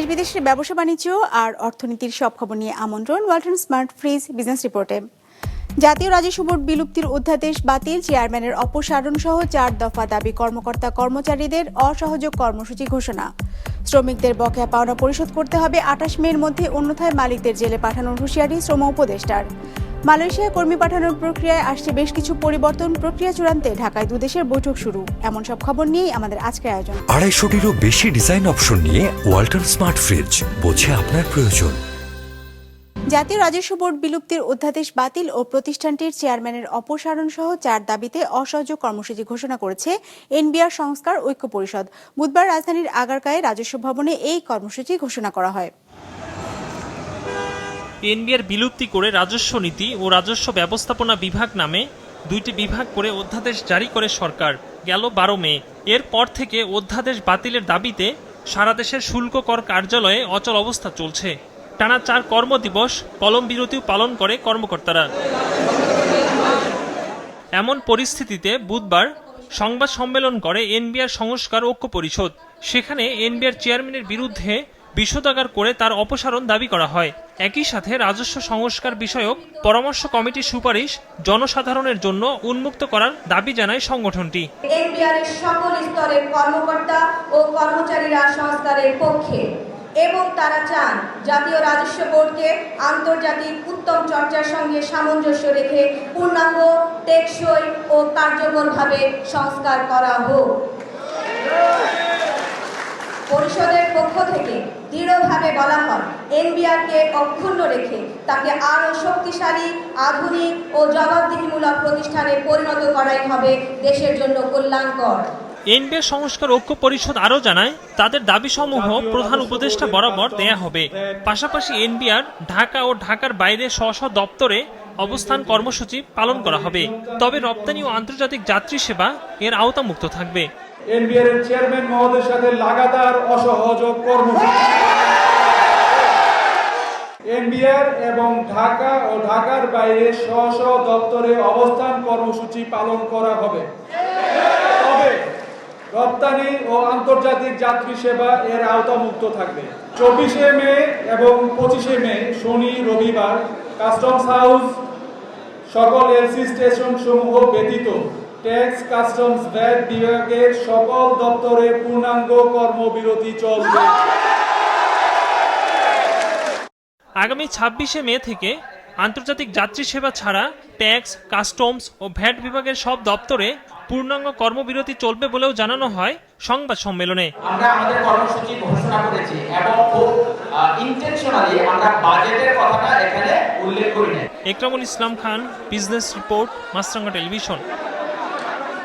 দেশ বিদেশের ব্যবসা বাণিজ্য আর অর্থনীতির সব খবর নিয়ে আমন্ত্রণ ওয়ালটন স্মার্ট ফ্রিজ বিজনেস রিপোর্টে। জাতীয় রাজস্ব বোর্ড বিলুপ্তির অধ্যাদেশ বাতিল, চেয়ারম্যানের অপসারণ সহ চার দফা দাবি কর্মকর্তা কর্মচারীদের অসহযোগ কর্মসূচি ঘোষণা। শ্রমিকদের বকেয়া পাওনা পরিশোধ করতে হবে আঠাশ মের মধ্যে, অন্যথায় মালিকদের জেলে পাঠানোর হুঁশিয়ারি শ্রম উপদেষ্টার। মালয়েশিয়ায় কর্মী পাঠানোর প্রক্রিয়ায় আসছে বেশ কিছু পরিবর্তন। প্রক্রিয়া চূড়ান্তে ঢাকায় দুদেশের বৈঠক শুরু। এমন সব খবর নিয়েই আমাদের আজকের আয়োজন। আড়াইশোটিরও বেশি ডিজাইন অপশন নিয়ে ওয়াল্টন স্মার্ট ফ্রিজ বোঝে আপনার প্রয়োজন। জাতীয় রাজস্ব বোর্ড বিলুপ্তির অধ্যাদেশ বাতিল ও প্রতিষ্ঠানটির চেয়ারম্যানের অপসারণ সহ চার দাবিতে অসহযোগ কর্মসূচি ঘোষণা করেছে এনবিআর সংস্কার ঐক্য পরিষদ। বুধবার রাজধানীর আগারগাঁয়ে রাজস্ব ভবনে এই কর্মসূচি ঘোষণা করা হয়। এনবিআর বিলুপ্তি করে রাজস্ব নীতি ও রাজস্ব ব্যবস্থাপনা বিভাগ নামে দুইটি বিভাগ করে অধ্যাদেশ জারি করে সরকার। গেল বারো মে। এরপর থেকে অধ্যাদেশ বাতিলের দাবিতে সারা দেশের শুল্ক কর কার্যালয়ে অচল অবস্থা চলছে। টানা চার কর্মদিবস কলম বিরতিও পালন করে কর্মকর্তারা। এমন পরিস্থিতিতে বুধবার সংবাদ সম্মেলন করে এনবিআর সংস্কার ঐক্য পরিষদ। সেখানে এনবিআর চেয়ারম্যানের বিরুদ্ধে বিষোদাগার করে তার অপসারণ দাবি করা হয়। একই সাথে রাজস্ব সংস্কার বিষয়ক পরামর্শ কমিটির সুপারিশ জনসাধারণের জন্য উন্মুক্ত করার দাবি জানায় সংগঠনটি। সকল স্তরের কর্মকর্তা ও কর্মচারীরা সংস্কারের পক্ষে এবং তারা চান জাতীয় রাজস্ব বোর্ডকে আন্তর্জাতিক উত্তম চর্চার সঙ্গে সামঞ্জস্য রেখে পূর্ণাঙ্গ, টেকসই ও কার্যকরভাবে সংস্কার করা হোক। পরিষদের পক্ষ থেকে দৃঢ়ভাবে বলা হয়, এনবিআরকে অক্ষুণ্ণ রেখে তাকে আরও শক্তিশালী, আধুনিক ও জবাবদিহিমূলক প্রতিষ্ঠানে পরিণত করাই হবে দেশের জন্য কল্যাণকর। এনবিআর সংস্কার ঐক্য পরিষদ আরও জানায়, তাদের দাবিসমূহ প্রধান উপদেষ্টা বরাবর দেয়া হবে। পাশাপাশি এনবিআর ঢাকা ও ঢাকার বাইরে স্ব স্ব দপ্তরে অবস্থান কর্মসূচি পালন করা হবে। তবে রপ্তানি ও আন্তর্জাতিক যাত্রী সেবা এর আওতামুক্ত থাকবে। এনবিআর এর চেয়ারম্যান মহোদয়ের সাথে লাগাতার অসহযোগ কর্মসূচি। এনবিআর এবং ঢাকা ও ঢাকার বাইরে স্ব স্ব দপ্তরে অবস্থান কর্মসূচি পালন করা হবে। তবে রপ্তানি ও আন্তর্জাতিক যাত্রী সেবা এর আওতামুক্ত থাকবে। চব্বিশে মে এবং পঁচিশে মে, শনি, রবিবার, কাস্টমস হাউস, সকল এলসি স্টেশন সমূহ ব্যতীত ট্যাক্স কাস্টমস ভ্যাট বিভাগের সকল দপ্তরে পূর্ণাঙ্গ কর্মবিরতি চলবে। আগামী ছাব্বিশে মে থেকে আন্তর্জাতিক যাত্রী সেবা ছাড়া ট্যাক্স কাস্টমস ও ভ্যাট বিভাগের সব দপ্তরে পূর্ণাঙ্গ কর্মবিরতি চলবে বলেও জানানো হয় সংবাদ সম্মেলনে। আমরা আমাদের কর্মসূচি ঘোষণা করেছি এবং খুব ইন্টেনশনালি আমরা বাজেটের কথাটা এখানে উল্লেখ করি নাই Ekramul Islam Khan business report Maasranga television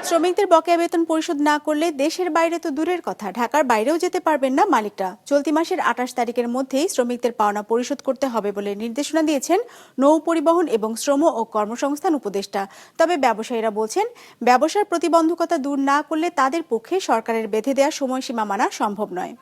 শ্রমিকদের বকেয়া বেতন পরিশোধ না করলে দেশের বাইরে তো দূরের কথা, ঢাকার বাইরেও যেতে পারবেন না মালিকরা। চলতি মাসের আঠাশ তারিখের মধ্যেই শ্রমিকদের পাওনা পরিশোধ করতে হবে বলে নির্দেশনা দিয়েছেন নৌ পরিবহন এবং শ্রম ও কর্মসংস্থান উপদেষ্টা। তবে ব্যবসায়ীরা বলছেন, ব্যবসার প্রতিবন্ধকতা দূর না করলে তাদের পক্ষে সরকারের বেঁধে দেওয়া সময়সীমা মানা সম্ভব নয়।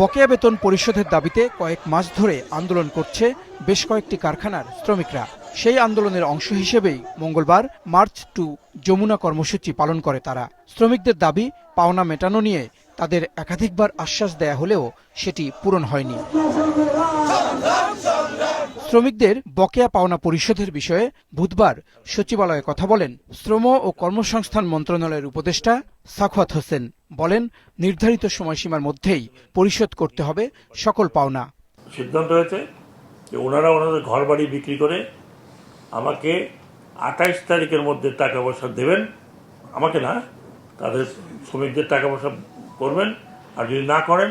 বকেয়া বেতন পরিশোধের দাবিতে কয়েক মাস ধরে আন্দোলন করছে বেশ কয়েকটি কারখানার শ্রমিকরা। সেই আন্দোলনের অংশ হিসেবেই মঙ্গলবার মার্চ টু যমুনা কর্মসূচি পালন করে তারা। শ্রমিকদের দাবি, পাওনা মেটানো নিয়ে তাদের একাধিকবার আশ্বাস দেয়া হলেও সেটি পূরণ হয়নি। শ্রমিকদের বকেয়া পাওনা পরিশোধের বিষয়ে বুধবার সচিবালয়ে কথা বলেন শ্রম ও কর্মসংস্থান মন্ত্রণালয়ের উপদেষ্টা সাখওয়াত হোসেন। বলেন, নির্ধারিত সময়সীমার মধ্যেই পরিশোধ করতে হবে সকল পাওনা। সিদ্ধান্ত হয়েছে যে ওনারা ওনাদের ঘর বাড়ি বিক্রি করে আমাকে আঠাইশ তারিখের মধ্যে টাকা পয়সা দেবেন। আমাকে না তাদের শ্রমিকদের টাকা পয়সা করবেন আর যদি না করেন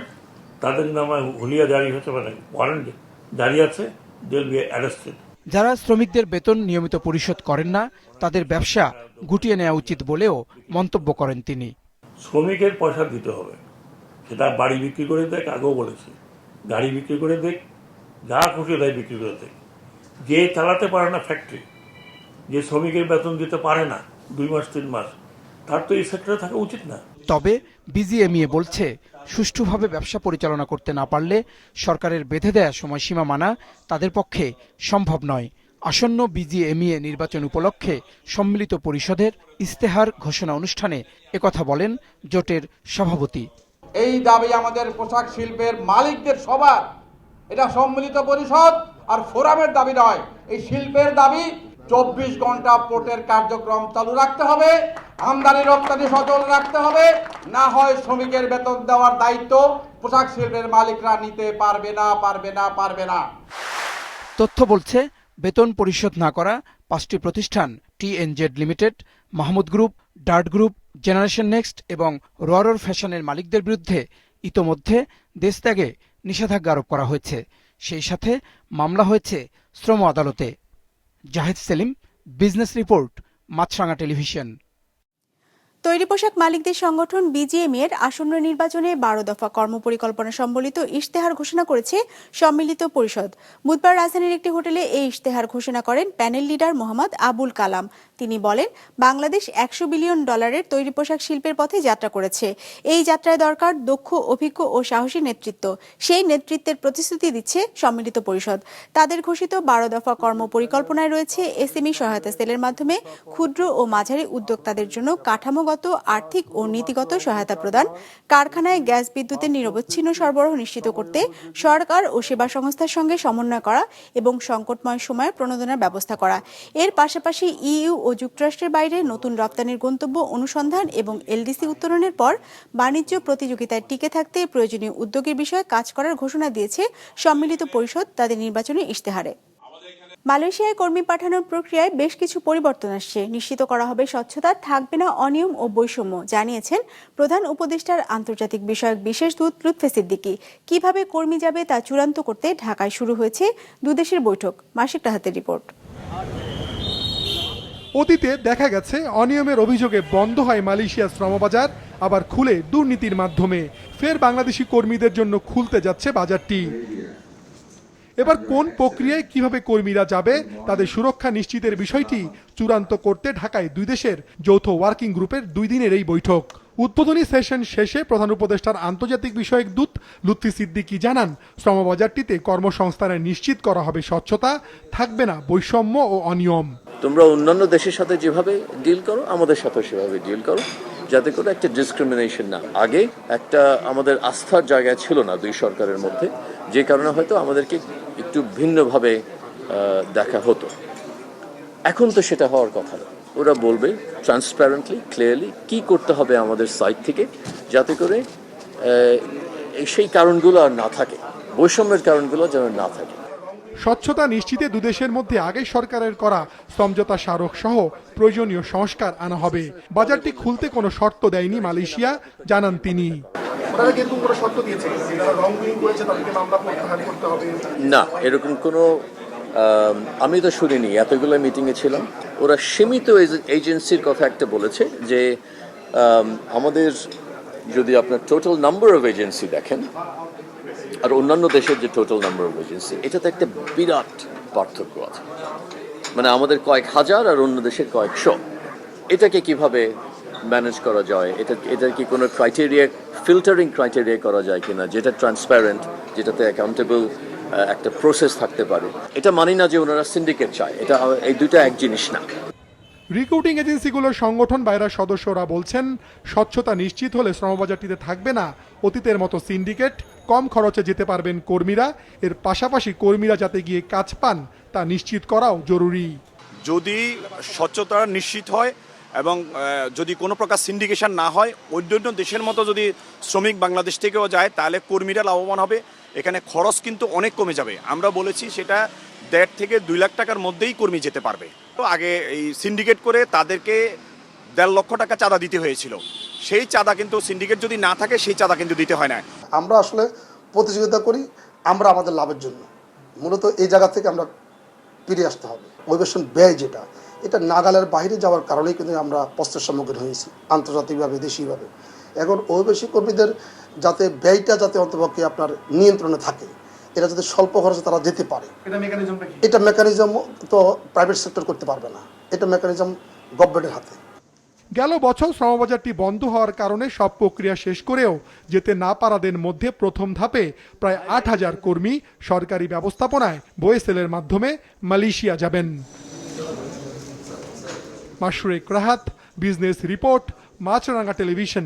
তাদের নামে হুলিয়া জারি হচ্ছে মানে ওয়ারেন্ট জারি আছে দেল বি অ্যারেস্টেড যারা শ্রমিকদের বেতন নিয়মিত পরিশোধ করেন না তাদের ব্যবসা গুটিয়ে নেওয়া উচিত বলেও মন্তব্য করেন তিনি। শ্রমিকের পয়সা দিতে হবে। সেটা বাড়ি বিক্রি করে দেখ আগেও বলেছি। গাড়ি বিক্রি করে দেখ যা খুশি তাই বিক্রি করে দেখ। যে চালাতে পারে না ফ্যাক্টরি যে শ্রমিকের বেতন দিতে পারে না দুই মাস তিন মাস তার তো এই সেক্টরে থাকা উচিত না। তবে বিজিএমইএ বলছে সুষ্ঠুভাবে ব্যবসা পরিচালনা করতে না পারলে সরকারের বেঁধে দেয়া সময়সীমা মানা তাদের পক্ষে সম্ভব নয়। আসন্ন বিজিএমইএ নির্বাচন উপলক্ষে সম্মিলিত পরিষদের ইস্তেহার ঘোষণা অনুষ্ঠানে একথা বলেন জোটের সভাপতি। এই দাবি আমাদের পোশাক শিল্পের মালিকদের সবার। এটা সম্মিলিত পরিষদ আর ফোরামের দাবি নয়, এই শিল্পের দাবি চব্বিশ ঘণ্টা পোর্টের কার্যক্রম চালু রাখতে হবে, আমদানি রপ্তানি সচল রাখতে হবে, না হয় শ্রমিকের বেতন দেওয়ার দায়িত্ব পোশাক শিল্পের মালিকরা নিতে পারবে না পারবে না পারবে না। তথ্য বলছে, বেতন পরিশোধ না করা পাঁচটি প্রতিষ্ঠান TNZ limited, Mahmud group, Dart group, generation next এবং রয়্যার ফ্যাশনের মালিকদের বিরুদ্ধে ইতোমধ্যে দেশ ত্যাগে নিষেধাজ্ঞা আরোপ করা হয়েছে। সেই সাথে মামলা হয়েছে শ্রম আদালতে। Zahed Selim, business report, Maasranga television. তৈরি পোশাক মালিকদের সংগঠন বিজিএম এর আসন্ন নির্বাচনে বারো দফা কর্মপরিকল্পনা সম্বলিত ইশতেহার ঘোষণা করেছে সম্মিলিত পরিষদ। বুধবার রাজধানীর একটি হোটেলে এই ইশতেহার ঘোষণা করেন প্যানেল লিডার মোহাম্মদ আবুল কালাম। তিনি বলেন, বাংলাদেশ একশো বিলিয়ন ডলারের তৈরি পোশাক শিল্পের পথে যাত্রা করেছে। এই যাত্রায় দরকার দক্ষ, অভিজ্ঞ ও সাহসী নেতৃত্ব। সেই নেতৃত্বের প্রতিশ্রুতি দিচ্ছে সম্মিলিত পরিষদ। তাদের ঘোষিত বারো দফা কর্ম পরিকল্পনায় রয়েছে এসএমই সহায়তা সেলের মাধ্যমে ক্ষুদ্র ও মাঝারি উদ্যোক্তাদের জন্য কাঠামোগত, আর্থিক ও নীতিগত সহায়তা প্রদান, কারখানায় গ্যাস বিদ্যুতের নিরবচ্ছিন্ন সরবরাহ নিশ্চিত করতে, সরকার ও সেবা সংস্থার সঙ্গে সমন্বয় করা এবং সংকটময় সময়ে প্রণোদনার ব্যবস্থা করা। এর পাশাপাশি ইইউ ও যুক্তরাষ্ট্রের বাইরে নতুন রপ্তানির গন্তব্য অনুসন্ধান এবং এলডিসি উত্তরণের পর বাণিজ্য প্রতিযোগিতায় টিকে থাকতে প্রয়োজনীয় উদ্যোগের বিষয়ে কাজ করার ঘোষণা দিয়েছে সম্মিলিত পরিষদ তাদের নির্বাচনী ইশতেহারে। মালয়েশিয়ায় কর্মী পাঠানোর প্রক্রিয়ায় বেশ কিছু পরিবর্তন আসছে। নিশ্চিত করা হবে স্বচ্ছতা, থাকবে না অনিয়ম ও বৈষম্য, জানিয়েছেন প্রধান উপদেষ্টার আন্তর্জাতিক বিষয়ক বিশেষ দূত লুৎফে সিদ্দিকি। কীভাবে কর্মী যাবে তা চূড়ান্ত করতে ঢাকায় শুরু হয়েছে দুদেশের বৈঠক। মাসিক রাহাতের রিপোর্ট। অতীতে দেখা গেছে, অনিয়মের অভিযোগে বন্ধ হয় মালয়েশিয়ার শ্রমবাজার, আবার খুলে দুর্নীতির মাধ্যমে। ফের বাংলাদেশি কর্মীদের জন্য খুলতে যাচ্ছে বাজারটি। এবার কোন প্রক্রিয়ায় কীভাবে কর্মীরা যাবে, তাদের সুরক্ষা নিশ্চিতের বিষয়টি চূড়ান্ত করতে ঢাকায় দুই দেশের যৌথ ওয়ার্কিং গ্রুপের দুই দিনের এই বৈঠক। উদ্বোধনী সেশন শেষে প্রধান উপদেষ্টার আন্তর্জাতিক বিষয়ক দূত লুৎফি সিদ্দিকি জানান, শ্রমবাজারটিতে কর্মসংস্থানের নিশ্চিত করা হবে স্বচ্ছতা, থাকবে না বৈষম্য ও অনিয়ম। তোমরা অন্যান্য দেশের সাথে যেভাবে ডিল করো, আমাদের সাথে সেভাবে ডিল করো, যাতে করে একটা ডিসক্রিমিনেশন না আগে একটা আমাদের আস্থার জায়গা ছিল না দুই সরকারের মধ্যে, যে কারণে হয়তো আমাদেরকে একটু ভিন্নভাবে দেখা হতো। এখন তো সেটা হওয়ার কথা না। ওরা বলবে ট্রান্সপারেন্টলি ক্লিয়ারলি কি করতে হবে আমাদের সাইড থেকে যাতে করে সেই কারণগুলো আর না থাকে বৈষম্যের কারণগুলো যেন না থাকে। স্বচ্ছতা নিশ্চিতে দুদেশের মধ্যে আগে সরকারের করা সমঝোতা স্মারক সহ প্রয়োজনীয় সংস্কার আনা হবে। বাজারটি খুলতে কোনো শর্ত দেয়নি মালয়েশিয়া জানান তিনি। না এরকম কোনো আম, তো শুনিনি এতগুলো মিটিংয়ে ছিলাম। ওরা সীমিত এজেন্সির কথা একটা বলেছে যে আমাদের যদি আপনার টোটাল নাম্বার অফ এজেন্সি দেখেন আর অন্যান্য দেশের যে টোটাল নাম্বার অফ এজেন্সি এটাতে একটা বিরাট পার্থক্য আছে। মানে আমাদের কয়েক হাজার আর অন্য দেশের কয়েকশো। এটাকে কীভাবে ম্যানেজ করা যায়? এটা এটার কি কোনো ক্রাইটেরিয়া ফিল্টারিং ক্রাইটেরিয়া করা যায় কিনা যেটা ট্রান্সপারেন্ট যেটাতে অ্যাকাউন্টেবল একটা প্রসেস থাকতে পারে। এটা মানি না যে ওনারা সিন্ডিকেট চায়। এটা এই দুইটা এক জিনিস না। রিক্রুটিং এজেন্সিগুলোর সংগঠন বাইরের সদস্যরা বলছেন স্বচ্ছতা নিশ্চিত হলে শ্রমবাজারটিতে থাকবে না। অতীতের মতো সিন্ডিকেট কম খরচে যেতে পারবেন কর্মীরা। এর পাশাপাশি কর্মীরা যাতে গিয়ে কাজ পান তা নিশ্চিত করাও জরুরি। যদি স্বচ্ছতা নিশ্চিত হয় এবং যদি কোনো প্রকার সিন্ডিকেশন না হয় অন্যান্য দেশের মতো যদি শ্রমিক বাংলাদেশ থেকেও যায় তাহলে কর্মীরা লাভবান হবে। এখানে খরচ কিন্তু অনেক কমে যাবে। আমরা বলেছি সেটা দেড় থেকে দুই লাখ টাকার মধ্যেই কর্মী যেতে পারবে। তো আগে এই সিন্ডিকেট করে তাদেরকে দেড় লক্ষ টাকা চাঁদা দিতে হয়েছিল। সেই চাঁদা কিন্তু সিন্ডিকেট যদি না থাকে, সেই চাঁদা কিন্তু দিতে হয় না। আমরা আসলে প্রতিযোগিতা করি, আমরা আমাদের লাভের জন্য। মূলত এই জায়গা থেকে আমরা ফিরে আসতে হবে। পরিবেশন ব্যয় যেটা, এটা নাগালের বাইরে যাওয়ার কারণেই কিন্তু আমরা প্রশ্নের সম্মুখীন হয়েছি, আন্তর্জাতিকভাবে, দেশীয়ভাবে। এখন অভিবাসী কর্মীদের যাতে ব্যয়টা যাতে অন্তপক্ষে আপনার নিয়ন্ত্রণে থাকে। এটা যাতে স্বল্প খরচে তারা যেতে পারে। এটা মেকানিজম তো প্রাইভেট সেক্টর করতে পারবে না। এটা মেকানিজম গভর্নমেন্টের হাতে। গেল বছর শ্রমবাজারটি বন্ধ হওয়ার কারণে সব প্রক্রিয়া শেষ করেও যেতে না পারাদের মধ্যে প্রথম ধাপে প্রায় আট হাজার কর্মী সরকারি ব্যবস্থাপনায় বয়েসেলের মাধ্যমে মালয়েশিয়া যাবেন। Masurek Rahat business report Maasranga television.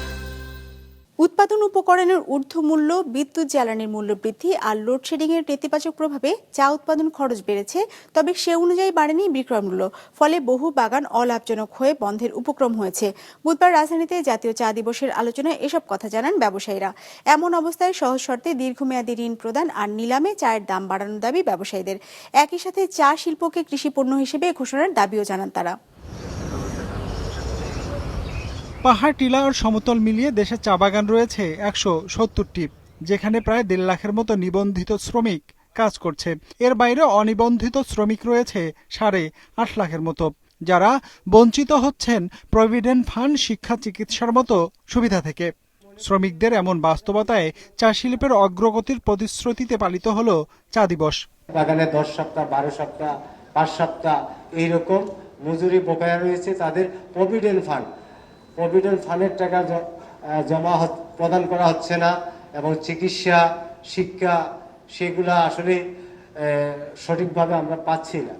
উৎপাদন উপকরণের ঊর্ধ্বমূল্য, বিদ্যুৎ জ্বালানির মূল্য বৃদ্ধি আর লোডশেডিং এর নেতিবাচক প্রভাবে চা উৎপাদন খরচ বেড়েছে, তবে সে অনুযায়ী বাড়েনি বিক্রয় মূল্য। ফলে বহু বাগান অলাভজনক হয়ে বন্ধের উপক্রম হয়েছে। বুধবার রাজধানীতে জাতীয় চা দিবসের আলোচনায় এসব কথা জানান ব্যবসায়ীরা। এমন অবস্থায় সহজ শর্তে দীর্ঘমেয়াদী ঋণ প্রদান আর নিলামে চায়ের দাম বাড়ানোর দাবি ব্যবসায়ীদের। একই সাথে চা শিল্পকে কৃষি পণ্য হিসেবে ঘোষণার দাবিও জানান তারা। পাহাড়, টিলা আর সমতল মিলিয়ে দেশে চা বাগান রয়েছে একশো সত্তরটি, যেখানে প্রায় দেড় লাখের মতো নিবন্ধিত শ্রমিক কাজ করছে। এর বাইরে অনিবন্ধিত শ্রমিক রয়েছে সাড়ে আট লাখের মতো। যারা বঞ্চিত হচ্ছেন প্রভিডেন্ট ফান্ড শিক্ষা চিকিৎসার মতো সুবিধা থেকে। শ্রমিকদের এমন বাস্তবতায় চা শিল্পের অগ্রগতির প্রতিশ্রুতিতে পালিত হল চা দিবস। বাগানে দশ সপ্তাহ, বারো সপ্তাহ, পাঁচ সপ্তাহ, এইরকম মজুরি বকেয়া রয়েছে তাদের প্রভিডেন্ট ফান্ড। প্রভিডেন্ট ফান্ডের টাকা জমা প্রদান করা হচ্ছে না এবং চিকিৎসা, শিক্ষা, সেগুলা আসলে সঠিকভাবে আমরা পাচ্ছি না।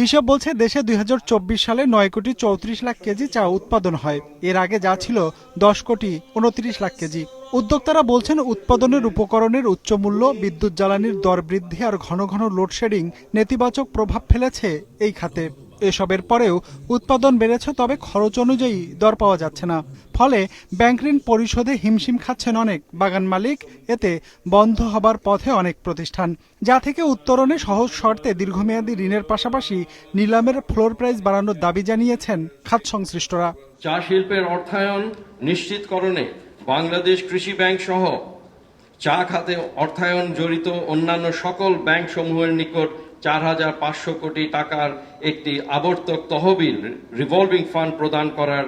হিসাব বলছে দেশে দু হাজার চব্বিশ সালে নয় কোটি চৌত্রিশ লাখ কেজি চা উৎপাদন হয়। এর আগে যা ছিল দশ কোটি উনত্রিশ লাখ কেজি। উদ্যোক্তারা বলছেন উৎপাদনের উপকরণের উচ্চ মূল্য, বিদ্যুৎ জ্বালানির দর বৃদ্ধি আর ঘন ঘন লোডশেডিং নেতিবাচক প্রভাব ফেলেছে এই খাতে। এসবের পরেও উৎপাদন বেড়েছে, তবে খরচ অনুযায়ী দর পাওয়া যাচ্ছে না। ফলে ব্যাংক ঋণ পরিশোধে হিমশিম খাচ্ছেন অনেক বাগান মালিক। এতে বন্ধ হবার পথে অনেক প্রতিষ্ঠান। যা থেকে উত্তরণে সহজ শর্তে দীর্ঘমেয়াদী ঋণের পাশাপাশি নিলামের ফ্লোর প্রাইস বাড়ানোর দাবি জানিয়েছেন খাত সংশ্লিষ্টরা। চা শিল্পের অর্থায়ন নিশ্চিতকরণে বাংলাদেশ কৃষি ব্যাংক সহ চা খাতে অর্থায়ন জড়িত অন্যান্য সকল ব্যাংক সমূহের নিকট চার হাজার পাঁচশো কোটি টাকার একটি আবর্তক তহবিল রিভলভিং ফান্ড প্রদান করার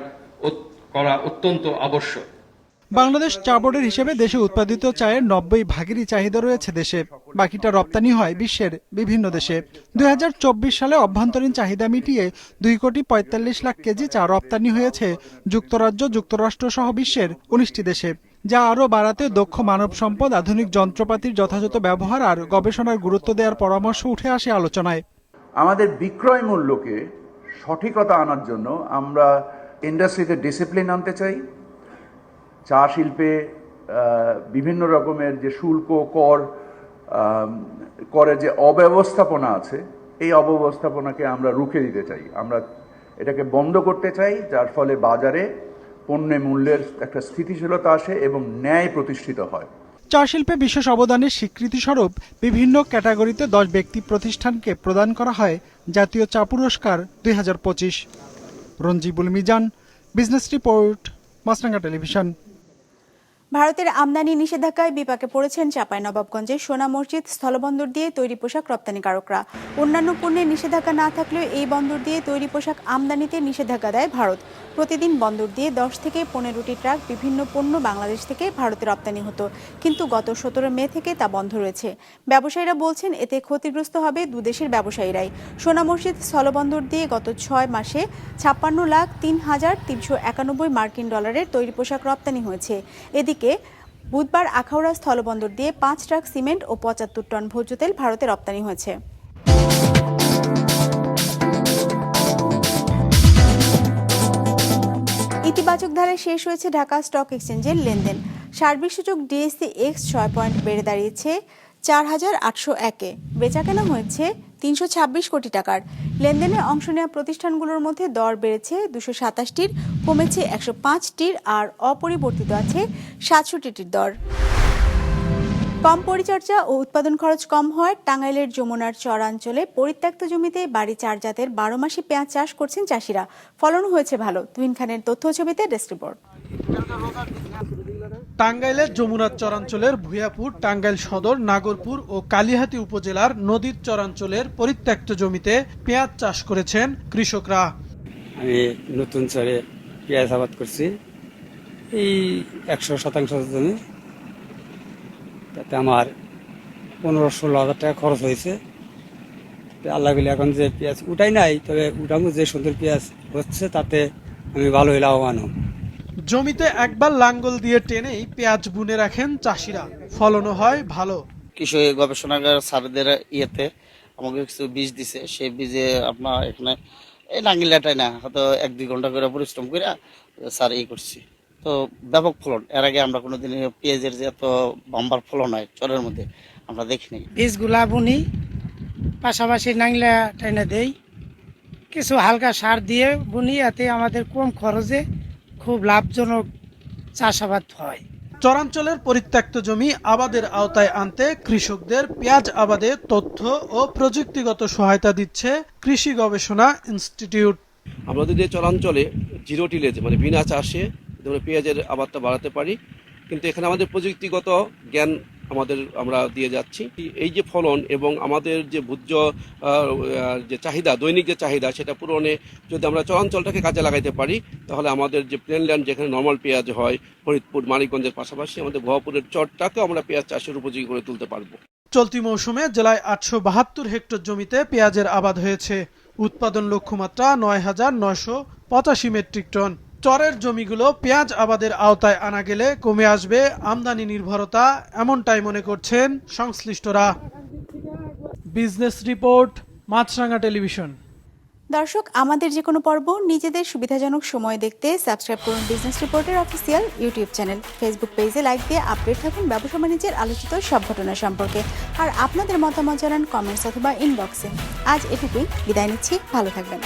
করা অত্যন্ত আবশ্যক। বাংলাদেশ চা বোর্ডের হিসেবে দেশে উৎপাদিত চায়ের নব্বই ভাগেরই চাহিদা রয়েছে দেশে। বাকিটা রপ্তানি হয় বিশ্বের বিভিন্ন দেশে। দুই হাজার চব্বিশ সালে অভ্যন্তরীণ চাহিদা মিটিয়ে দুই কোটি পঁয়তাল্লিশ লাখ কেজি চা রপ্তানি হয়েছে যুক্তরাজ্য, যুক্তরাষ্ট্র সহ বিশ্বের উনিশটি দেশে। যা আরও বাড়াতে দক্ষ মানব সম্পদ আধুনিক যন্ত্রপাতির যথাযথ ব্যবহার আর গবেষণার গুরুত্ব দেওয়ার পরামর্শ উঠে আসে আলোচনায়। আমাদের বিক্রয় মূল্যকে সঠিকতা আনার জন্য আমরা ইন্ডাস্ট্রিতে ডিসিপ্লিন আনতে চাই। চা শিল্পে বিভিন্ন রকমের যে শুল্ক, কর করে যে অব্যবস্থাপনা আছে, এই অব্যবস্থাপনাকে আমরা রুখে দিতে চাই। আমরা এটাকে বন্ধ করতে চাই, যার ফলে বাজারে পণ্যে মূল্যের একটা স্থিতিশীলতা আসে এবং ন্যায় প্রতিষ্ঠিত হয়। চা শিল্পে বিশেষ অবদানের স্বীকৃতিস্বরূপ বিভিন্ন ক্যাটাগরিতে দশ ব্যক্তি প্রতিষ্ঠানকে প্রদান করা হয়, জাতীয় চা পুরস্কার দুই হাজার পঁচিশ। Ronjibul Mizan, business report Maasranga television. ভারতের আমদানি নিষেধাজ্ঞায় বিপাকে পড়েছেন চাঁপাইনবাবগঞ্জের সোনা মসজিদ, স্থলবন্দর দিয়ে তৈরি পোশাক রপ্তানিকারকরা অন্যান্য পণ্যের নিষেধাজ্ঞা না থাকলেও এই বন্দর দিয়ে তৈরি পোশাক আমদানিতে নিষেধাজ্ঞা দেয় ভারত। প্রতিদিন বন্দর দিয়ে দশ থেকে পনেরোটি ট্রাক বিভিন্ন পণ্য বাংলাদেশ থেকে ভারতে রপ্তানি হতো। কিন্তু গত সতেরো মে থেকে তা বন্ধ রয়েছে। ব্যবসায়ীরা বলছেন, এতে ক্ষতিগ্রস্ত হবে দুদেশের ব্যবসায়ীরাই। সোনা মসজিদ, স্থলবন্দর দিয়ে গত ছয় মাসে ছাপ্পান্ন লাখ তিন হাজার তিনশো একানব্বই মার্কিন ডলারের তৈরি পোশাক রপ্তানি হয়েছে। এদিকে বুধবার আখাউড়া স্থলবন্দর দিয়ে পাঁচ ট্রাক সিমেন্ট ও পঁচাত্তর টন ভোজ্য তেল ভারতে রপ্তানি হয়েছে। ইতিবাচক ধারায় শেষ হয়েছে ঢাকা স্টক এক্সচেঞ্জের লেনদেন। সার্বিক সূচক ডিএসসি এক্স ছয় পয়েন্ট বেড়ে দাঁড়িয়েছে চার হাজার আটশো একে। বেচাকেনা হয়েছে তিনশো ছাব্বিশ কোটি টাকার লেনদেনে অংশ নেওয়া প্রতিষ্ঠানগুলোর মধ্যে দর বেড়েছে দুশো সাতাশটির, কমেছে একশো পাঁচটির আর অপরিবর্তিত আছে সাতষট্টিটির দর। কম পরিচর্যা ও উৎপাদন খরচ কম হওয়ায় টাঙ্গাইলের যমুনার চরাঞ্চলে পরিত্যক্ত জমিতে বাড়ি চার জাতের বারো মাসি পেঁয়াজ চাষ করছেন চাষিরা। ফলন হয়েছে ভালো। তুহিন খানের তথ্য ছবিতে ডেস্ক রিপোর্ট। টাঙ্গাইলের যমুনার চরাঞ্চলের ভূয়াপুর টাঙ্গাইল সদর, নাগরপুর ও কালিহাতী উপজেলার নদীর চরাঞ্চলের পরিত্যক্ত জমিতে পেঁয়াজ চাষ করেছেন কৃষকরা। আমি নতুন চরে পেঁয়াজ আবাদ করছি। এই একশো শতাংশ জমি। তাতে আমার পনেরো ষোলো হাজার টাকা খরচ হয়েছে। আল্লাহ বলে এখন যে পেঁয়াজ উঠাই নাই, তবে উঠামো যে সুন্দর পেঁয়াজ হচ্ছে, তাতে আমি ভালোই লাভবান হব। জমিতে একবার লাঙ্গল দিয়ে টেনেই পেঁয়াজ বুনে রাখেন চাষিরা। ফলনও হয় ভালো। কৃষি গবেষণাগার স্যারদের ইয়েতে আমাকে কিছু বীজ দিছে। সেই বীজে আপনার এখানে এই নাঙ্গিলাটাই না হয়তো এক দুই ঘণ্টা করে পরিশ্রম করে স্যার এই করছি। তো ব্যাপক ফলন। এর আগে আমরা কোনোদিন পেঁয়াজের যে এত বাম্বার ফলন হয় চরের মধ্যে আমরা দেখিনি। বীজগুলা বুনি পাশাপাশি নাংলা টেনে দেই। কিছু হালকা সার দিয়ে বুনি এতে আমাদের কম খরচে খুব লাভজনক চাষাবাদ হয়। চরাঞ্চলের পরিত্যক্ত জমি আবাদের আওতায় আনতে কৃষকদের পেঁয়াজ আবাদে তথ্য ও প্রযুক্তিগত সহায়তা দিচ্ছে কৃষি গবেষণা ইনস্টিটিউট। আমাদের যদি চরাঞ্চলে জিরো টিলেজ মানে বিনা চাষে পেঁয়াজের আবাদটা বাড়াতে পারি কিন্তু এখানে আমাদের প্রযুক্তিগত জ্ঞান আমাদের, আমরা দিয়ে যাচ্ছি। এই যে ফলন এবং আমাদের যে ভোজ্য যে চাহিদা, দৈনিক যে চাহিদা, সেটা পূরণে যদি আমরা চরাঞ্চলটাকে কাজে লাগাইতে পারি, তাহলে আমাদের যে প্লেনল্যান্ড যেখানে নর্মাল পেঁয়াজ হয়, ফরিদপুর, মানিকগঞ্জের পাশাপাশি আমাদের ভুয়াপুরের চরটাকেও আমরা পেঁয়াজ চাষের উপযোগী করে তুলতে পারব। চলতি মৌসুমে জেলায় আটশো বাহাত্তর হেক্টর জমিতে পেঁয়াজের আবাদ হয়েছে। উৎপাদন লক্ষ্যমাত্রা নয় হাজার নয়শো পঁচাশি মেট্রিক টন। চরের জমিগুলো পেঁয়াজ আবাদের আওতায় আনা গেলে কমে আসবে আমদানি নির্ভরতা, এমনটাই মনে করছেন সংশ্লিষ্টরা। Business report Maasranga television. দর্শক, আমাদের যে কোনো পর্ব নিজেদের সুবিধাজনক সময় দেখতে সাবস্ক্রাইব করুন বিজনেস রিপোর্টের অফিসিয়াল ইউটিউব চ্যানেল, ফেসবুক পেজে লাইক দিয়ে আপডেট থাকুন ব্যবসা বাণিজ্যের আলোচিত সব ঘটনা সম্পর্কে। আর আপনাদের মতামত জানান কমেন্টস অথবা ইনবক্সে। আজ এটুকুই, বিদায় নিচ্ছি, ভালো থাকবেন।